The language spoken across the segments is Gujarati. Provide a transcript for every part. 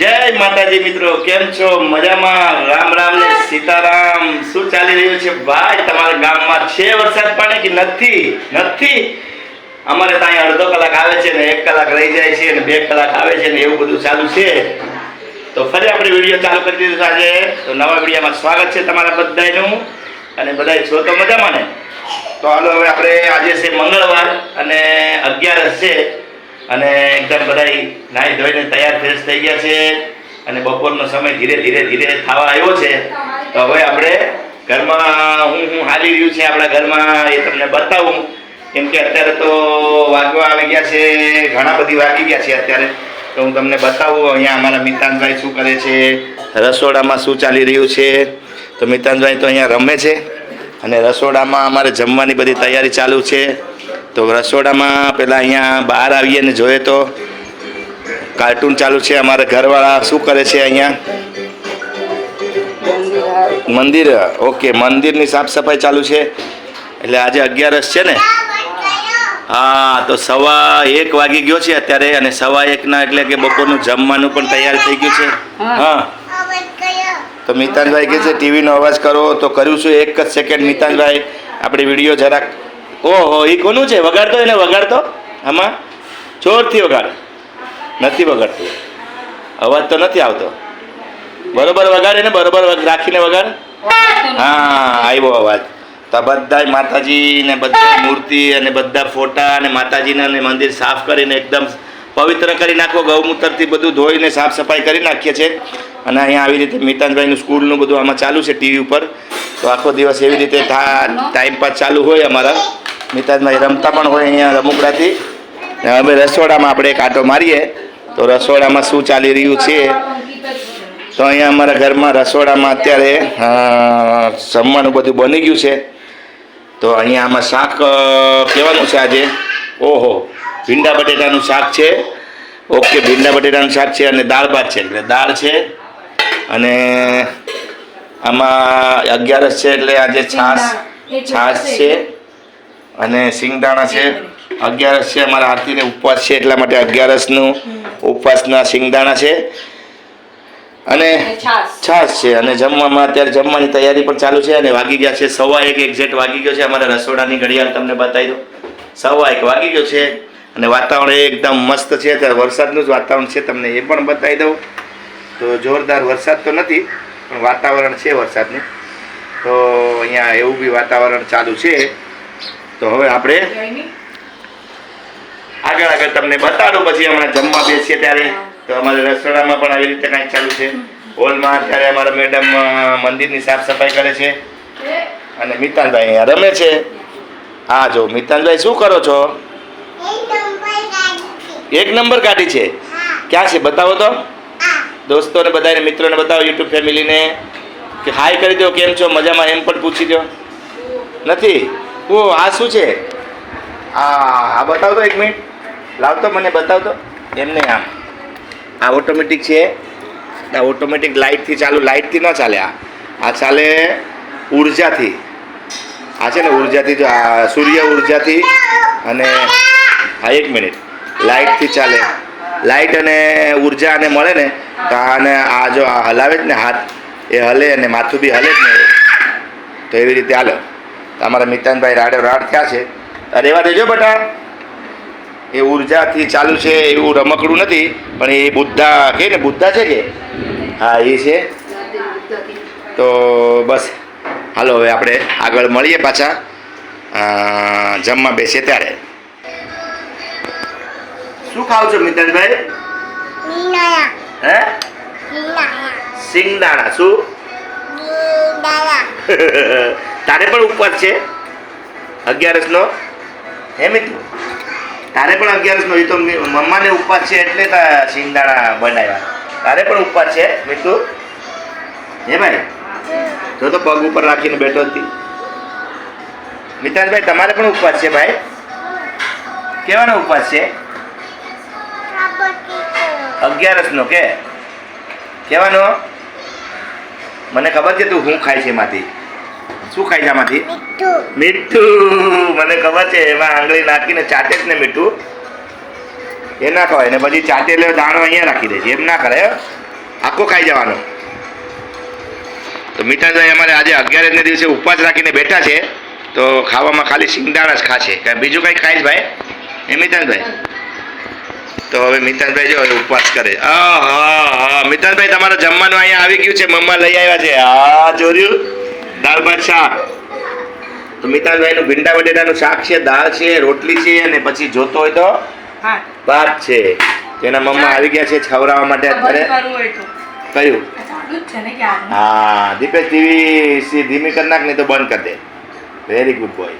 જય માતાજી મિત્રો, કેમ છો? મજામાં? રામ રામ ને સીતારામ. શું ચાલી રહ્યું છે? ભાઈ, તમારા ગામમાં છે વરસાદ પાણી કે નથી? નથી? અમારે ત્યાં અડધો કલાક આવે છે ને એક કલાક રહી જાય છે ને બે કલાક આવે છે ને એવું બધું ચાલુ છે. તો ફરી આપણે વીડિયો ચાલુ કરી દીધું આજે. તો નવા વિડીયોમાં સ્વાગત છે તમારા બધાનું અને બધા છો તો મજામાં ને? તો હાલો, હવે આપણે આજે છે મંગળવાર અને અગિયારસ છે. અને એકદમ બધા નાહી ધોઈને તૈયાર ફ્રેશ થઈ ગયા છે. અને બપોરનો સમય ધીરે ધીરે ધીરે થવા આવ્યો છે. તો હવે આપણે ઘરમાં હું હું હાલી રહ્યું છે આપણા ઘરમાં એ તમને બતાવું. કેમ કે અત્યારે તો વાગવા આવી ગયા છે, ઘણા બધી વાગી ગયા છે અત્યારે. તો હું તમને બતાવું અહીંયા અમારા મિતાનભાઈ શું કરે છે, રસોડામાં શું ચાલી રહ્યું છે. તો મિતાનભાઈ તો અહીંયા રમે છે. અને રસોડામાં અમારે જમવાની બધી તૈયારી ચાલુ છે. તો રસોડામાં પહેલાં અહીંયા બહાર આવીએ ને જોઈએ તો કાર્ટૂન ચાલુ છે. અમારા ઘરવાળા શું કરે છે અહીંયા? મંદિર. ઓકે, મંદિરની સાફ સફાઈ ચાલુ છે. એટલે આજે અગિયારસ છે ને? હા, તો સવા એક વાગી ગયો છે અત્યારે અને સવા એકના એટલે કે બપોરનું જમવાનું પણ તૈયાર થઈ ગયું છે. હા. તો મિતાનભાઈ કહે છે, ટીવીનો અવાજ કરો. તો કર્યું છું એક જ સેકન્ડ મિતાનભાઈ, આપણે વીડિયો જરાક ઓહો એ કોનું છે? વગાડતો એને વગાડતો? આમાં? જોરથી વગાડ. નથી વગાડતું. અવાજ તો નથી આવતો. બરોબર વગાડે ને બરોબર રાખીને વગાડ? હા, આવ્યો અવાજ. તો બધા માતાજી ને બધા મૂર્તિ અને બધા ફોટા અને માતાજીના મંદિર સાફ કરીને એકદમ પવિત્ર કરી નાખો. ગૌમૂત્રથી બધું ધોઈને સાફ સફાઈ કરી નાખીએ છીએ. અને અહીંયા આવી રીતે મિતાનભાઈનું સ્કૂલનું બધું આમાં ચાલુ છે ટીવી ઉપર. તો આખો દિવસ એવી રીતે ટાઈમ પાસ ચાલુ હોય અમારા. મિતાનભાઈ રમતા પણ હોય અહીંયા રમકડાથી. હવે રસોડામાં આપણે એક આંટો મારીએ. તો રસોડામાં શું ચાલી રહ્યું છે? તો અહીંયા અમારા ઘરમાં રસોડામાં અત્યારે જમવાનું બધું બની ગયું છે. તો અહીંયા આમાં શાક કહેવાનું છે આજે? ઓહો ભીંડા બટેટાનું શાક છે. ઓકે ભીંડા બટેટાનું શાક છે અને દાળ ભાત છે. એટલે દાળ છે અને આમાં અગિયારસ છે એટલે આજે છાશ છાશ છે. અને સિંગદાણા છે. અગિયારસ છે અમારા આરતીને ઉપવાસ છે એટલા માટે અગિયારસનું ઉપવાસના સિંગદાણા છે. અને છાશ. છે. અને જમવામાં અત્યારે જમવાની તૈયારી પણ ચાલુ છે અને વાગી ગયા છે. સવા એક એક્ઝેક્ટ વાગી ગયો છે. અમારા રસોડાની ઘડિયાળ તમને બતાવી દો સવા એક વાગી ગયો છે અને વાતાવરણ એકદમ મસ્ત છે. અત્યારે વરસાદનું જ વાતાવરણ છે તમને એ પણ બતાવી દઉં. તો જોરદાર વરસાદ તો નથી પણ વાતાવરણ છે વરસાદનું. તો અહીંયા એવું બી વાતાવરણ ચાલુ છે. તો હવે આપણે આગળ આગળ તમને બતાડું. પછી હમણાં જમવા બેસીએ ત્યારે. તો અમારે રસોડામાં પણ આવી રીતે કાંઈક ચાલુ છે. હોલમાં અત્યારે અમારા મેડમ મંદિરની સાફ સફાઈ કરે છે. અને મિતાલભાઈ અહીંયા રમે છે. હા જો, મિતાલભાઈ શું કરો છો? એક નંબર કાઢી છે? ક્યાં છે? બતાવો તો. દોસ્તોને બધાને, મિત્રોને બતાવો, યુટ્યુબ ફેમિલીને. કે હાય કરી દો, કેમ છો? મજામાં? એમ પણ પૂછી દો. નથી? ઓ, આ શું છે? આ આ બતાવતો એક મિનિટ. લાવતો મને બતાવતો એમને આમ. આ ઓટોમેટિક છે. આ ઓટોમેટિક લાઇટથી ચાલુ લાઇટથી ન ચાલે આ. આ ચાલે ઉર્જાથી. આ છે ને ઉર્જાથી જો, આ સૂર્ય ઉર્જાથી અને હા, એક મિનિટ. લાઇટથી ચાલે. લાઇટ અને ઊર્જા અને મળે ને, તો આને આ જો આ હલાવે જ ને હાથ. એ હલે અને માથું બી હલે જ ને. તો એવી રીતે હાલો. અમારા મિતાનભાઈ રાડે રાડ થયા છે. અરે એવા દેજો બટા. એ ઉર્જાથી ચાલુ છે એવું રમકડું નથી પણ એ બુદ્ધા કે ને બુદ્ધા છે કે? હા એ છે. તો બસ હાલો હવે આપણે આગળ મળીએ પાછા. જમવા બેસીએ ત્યારે. શું ખાવ છો મિતાનભાઈ હે? સિંગદાણા શું? તારે પણ ઉપવાસ છે? અગિયારસનો? હે મિત્ર, તારે પણ અગિયારસનો? એ તો મમ્માને ઉપવાસ છે એટલે તા સિંગદાણા બનાવ્યા. તારે પણ ઉપવાસ છે, મિત્રુ? હે ભાઈ જો તો પગ ઉપર રાખીને બેઠો હતી મિતાનભાઈ તમારે પણ ઉપવાસ છે ભાઈ? કેવાનો ઉપવાસ છે? અગિયારસનો કે? કેવાનો? મને ખબર છે તું હું ખાય છે એમાંથી. શું ખાય છે આમાંથી? મીઠું. મને ખબર છે, એમાં આંગળી નાખીને ચાટે જ ને મીઠું. એ ના ખવાય, ને પછી ચાટે એટલે દાણો અહીંયા રાખી દે છે. એમ ના કરે આખો ખાઈ જવાનો. તો મીઠાભાઈ અમારે આજે અગિયારને દિવસે ઉપવાસ રાખીને બેઠા છે. તો ખાવામાં ખાલી શિંગદાણા જ ખાશે. કાંઈ બીજું કંઈ ખાઈશ ભાઈ? એ મિતાનભાઈ. તો હવે મિતાનભાઈ જો ઉપવાસ કરે. હા હા. મિતાનભાઈ, તમારે જમવાનું અહીંયા આવી ગયું છે. મમ્મા લઈ આવ્યા છે. હા, જોર્યું. દાળ ભાત શાક. તો મિતાલભાઈનું ભીંડા બટેટાનું શાક છે દાળ છે રોટલી છે અને પછી જોતો હોય તો ભાત છે. તેના મમ્મા આવી ગયા છે છવરાવા માટે અત્યારે. કયું. હા દીપેશ ટીવી ધીમી કરી નાખ નહીં તો બંધ કરી દે. વેરી ગુડ બોય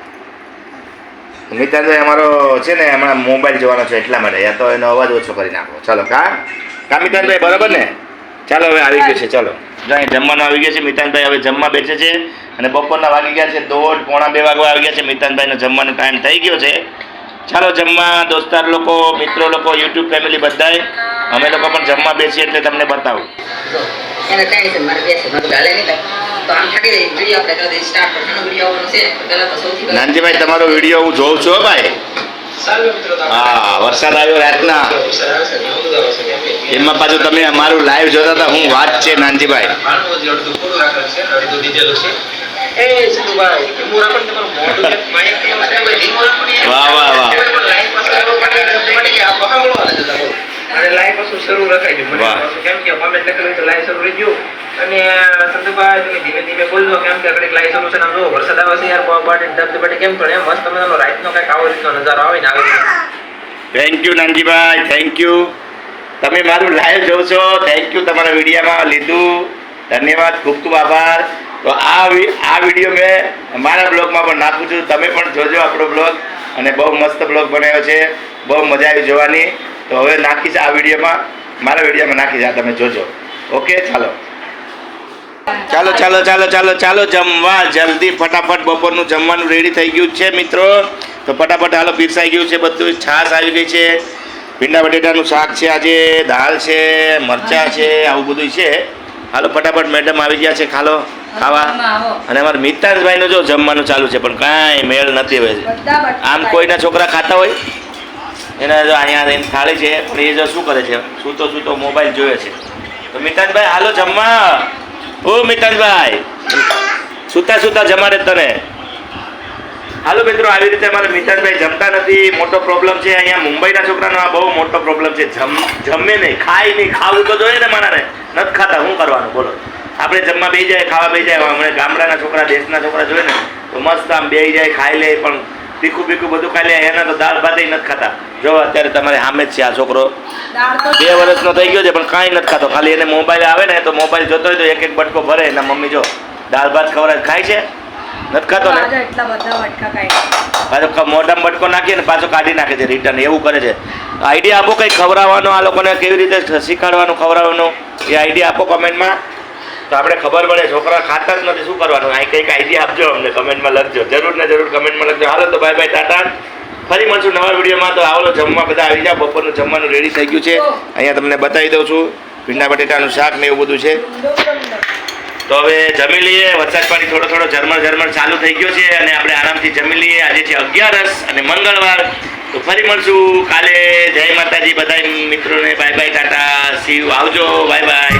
મિતાલભાઈ અમારો છે ને હમણાં મોબાઈલ જોવાનો છે એટલા માટે. યા તો એનો અવાજ ઓછો કરી નાખો. ચાલો કા? કા મિતાલભાઈ બરાબર ને? ચાલો હવે આવી ગયું છે ચાલો. જો અહીં જમવાનું આવી ગયા છે મિતાનભાઈ હવે જમવા બેઠે છે અને બપોરના વાગી ગયા છે દોઢ પોણા બે વાગવા આવી ગયા છે મિતાનભાઈનો જમવાનો ટાઈમ થઈ ગયો છે. ચાલો જમવા દોસ્તાર લોકો મિત્રો લોકો યુટ્યુબ ફેમિલી બધાય અમે લોકો પણ જમવા બેસીએ એટલે તમને બતાવું. એને કઈ છે મારે બેસે? મારે ગાલે નહીં તો આમ થાકી જાય. વીડિયો આપણે કરી સ્ટાર્ટ કરવાનો વીડિયો આવવાનો છે. પહેલા તો સૌથી નાનજીભાઈ તમારો વીડિયો હું જોઉં છું ભાઈ. હા વરસાદ આવ્યો રાતના. એમાં પાછું તમે અમારું લાઈવ જોતા હતા હું વાત છે નાનજીભાઈ. વાહ, વાહ, વાહ. અને લાઈવ પાછું શરૂ રખાઈ ગયું કેમ કે કોમેન્ટ લખેલું તો લાઈવ શરૂ રહી ગયું. અને તમે ધીમે ધીમે બોલજો કેમ કે આપણે લાઈવ શરૂ છે ને જો વરસાદ આવે છે યાર બાટી ધબધબાટી કેમ પડે મસ્ત મજાનો રાતનો કંઈક આવો રીતનો નજારો આવે ને આવે થેન્ક યુ નાનજીભાઈ થેન્ક યુ તમે મારું લાઈવ જોવો છો થેન્ક યુ તમારા વિડીયામાં લીધું. ધન્યવાદ. ખૂબ ખૂબ આભાર. તો આ આ વીડિયો મેં મારા બ્લોગમાં પણ નાખું છું. તમે પણ જોજો આપણો બ્લોગ. અને બહુ મસ્ત બ્લોગ બનાવ્યો છે. બહુ મજા આવી જોવાની. તો હવે નાખીશ આ વિડીયોમાં. મારા વિડીયોમાં નાખીશ આ તમે જોજો. ઓકે ચાલો. ચાલો ચાલો ચાલો ચાલો ચાલો જમવા જલ્દી ફટાફટ બપોરનું જમવાનું રેડી થઈ ગયું છે મિત્રો. તો ફટાફટ હાલો પીરસાઈ ગયું છે બધું છાશ આવી ગઈ છે. ભીંડા બટેટાનું શાક છે આજે દાળ છે મરચાં છે આવું બધું છે. હાલો ફટાફટ મેડમ આવી ગયા છે ખાલો ખાવા. અને અમારા મિતાંશભાઈનું જો જમવાનું ચાલુ છે પણ કાંઈ મેળ નથી હવે. આમ કોઈના છોકરા ખાતા હોય? એના જો અહીંયા રહીને થાળી છે, પણ એ જો શું કરે છે? સૂતો સૂતો મોબાઈલ જોવે છે. તો મિતાજભાઈ હાલો જમવા. ઓ મિતાજભાઈ સૂતા સૂતા જમાડે તને. હાલો મિત્રો, આવી રીતે અમારે મિતાજભાઈ જમતા નથી. મોટો પ્રોબ્લેમ છે, અહીંયા મુંબઈના છોકરાનો આ બહુ મોટો પ્રોબ્લેમ છે. જમ, જમે નહીં, ખાય નહીં, ખાવું તો જોઈએ ને મારાને નથી ખાતા, શું કરવાનું? બોલો. આપણે જમવા બેસી જાય, ખાવા બેસી જાય. હમણાં ગામડાના છોકરા, દેશના છોકરા જોઈએ ને તો મસ્ત આમ બેસી જાય, ખાઈ લે, પણ તીખું પીખું બધું ખાઈ લે. એના તો દાળ ભાત નથી ખાતા. જો અત્યારે તમારે સામે જ છે આ છોકરો. બે વર્ષનો થઈ ગયો છે પણ કાંઈ નથી ખાતો. ખાલી એને મોબાઈલ આવે ને તો મોબાઈલ જોતો હોય તો એક એક બટકો ભરે. એના મમ્મી જો દાળ ભાત ખવડાવે ખાય છે. નથી ખાતો ને. પાછો મોઢામાં બટકો નાખીએ ને પાછો કાઢી નાખે છે રિટર્ન એવું કરે છે. આઈડિયા આપો કંઈ ખવડાવવાનો આ લોકોને કેવી રીતે શીખવાડવાનું ખવડાવવાનું? એ આઈડિયા આપો કમેન્ટમાં તો આપણે ખબર પડે છોકરા ખાતા જ નથી. શું કરવાનું? અહીં કંઈક આઈડિયા આપજો અમને કમેન્ટમાં લખજો. જરૂર ને જરૂર કમેન્ટમાં લખજો. હાલો તો બાય બાય ટાટા. ફરી મળશું નવા વિડીયોમાં. તો આવો જમવા બધા આવી જાઓ. બપોરનું જમવાનું રેડી થઈ ગયું છે. અહીંયા તમને બતાવી દઉં છું. ભીંડા બટેટાનું શાક ને એવું બધું છે. તો હવે જમી લઈએ. વરસાદ પાણી થોડો થોડો ઝરમર ઝરમર ચાલુ થઈ ગયો છે અને આપણે આરામથી જમી લઈએ. આજે છે અગિયારસ અને મંગળવાર. તો ફરી મળશું. કાલે જય માતાજી. બધા મિત્રોને બાય બાય ટાટા શિવ આવજો. Bye by